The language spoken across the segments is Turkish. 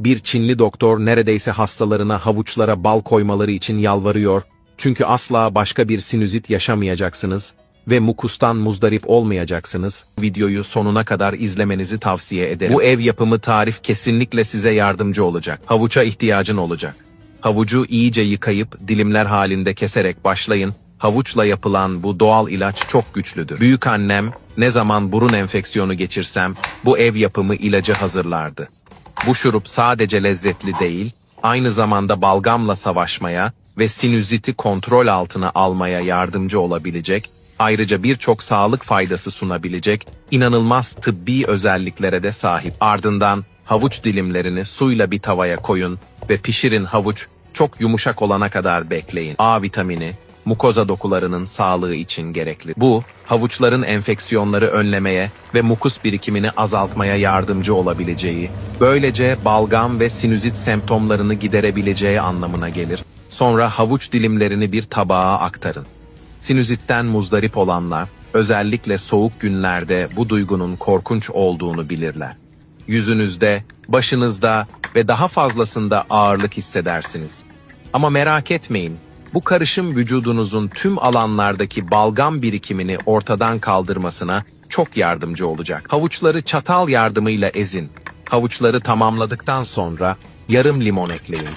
Bir Çinli doktor neredeyse hastalarına havuçlara bal koymaları için yalvarıyor. Çünkü asla başka bir sinüzit yaşamayacaksınız ve mukustan muzdarip olmayacaksınız. Videoyu sonuna kadar izlemenizi tavsiye ederim. Bu ev yapımı tarif kesinlikle size yardımcı olacak. Havuça ihtiyacın olacak. Havucu iyice yıkayıp dilimler halinde keserek başlayın. Havuçla yapılan bu doğal ilaç çok güçlüdür. Büyük annem ne zaman burun enfeksiyonu geçirsem bu ev yapımı ilacı hazırlardı. Bu şurup sadece lezzetli değil, aynı zamanda balgamla savaşmaya ve sinüziti kontrol altına almaya yardımcı olabilecek, ayrıca birçok sağlık faydası sunabilecek inanılmaz tıbbi özelliklere de sahip. Ardından havuç dilimlerini suyla bir tavaya koyun ve pişirin havuç çok yumuşak olana kadar bekleyin. A vitamini, mukoza dokularının sağlığı için gerekli. Bu, havuçların enfeksiyonları önlemeye ve mukus birikimini azaltmaya yardımcı olabileceği, böylece balgam ve sinüzit semptomlarını giderebileceği anlamına gelir. Sonra havuç dilimlerini bir tabağa aktarın. Sinüzitten muzdarip olanlar, özellikle soğuk günlerde bu duygunun korkunç olduğunu bilirler. Yüzünüzde, başınızda ve daha fazlasında ağırlık hissedersiniz. Ama merak etmeyin, bu karışım vücudunuzun tüm alanlardaki balgam birikimini ortadan kaldırmasına çok yardımcı olacak. Havuçları çatal yardımıyla ezin. Havuçları tamamladıktan sonra yarım limon ekleyin.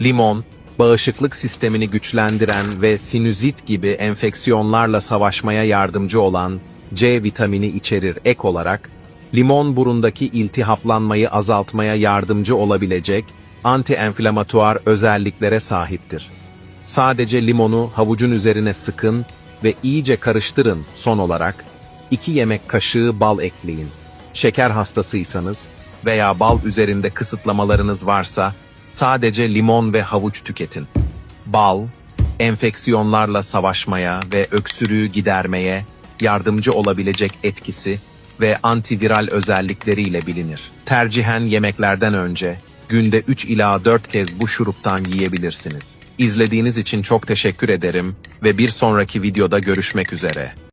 Limon, bağışıklık sistemini güçlendiren ve sinüzit gibi enfeksiyonlarla savaşmaya yardımcı olan C vitamini içerir ek olarak, limon burundaki iltihaplanmayı azaltmaya yardımcı olabilecek anti-enflamatuar özelliklere sahiptir. Sadece limonu havucun üzerine sıkın ve iyice karıştırın son olarak 2 yemek kaşığı bal ekleyin. Şeker hastasıysanız veya bal üzerinde kısıtlamalarınız varsa sadece limon ve havuç tüketin. Bal, enfeksiyonlarla savaşmaya ve öksürüğü gidermeye yardımcı olabilecek etkisi ve antiviral özellikleriyle bilinir. Tercihen yemeklerden önce günde 3 ila 4 kez bu şuruptan yiyebilirsiniz. İzlediğiniz için çok teşekkür ederim ve bir sonraki videoda görüşmek üzere.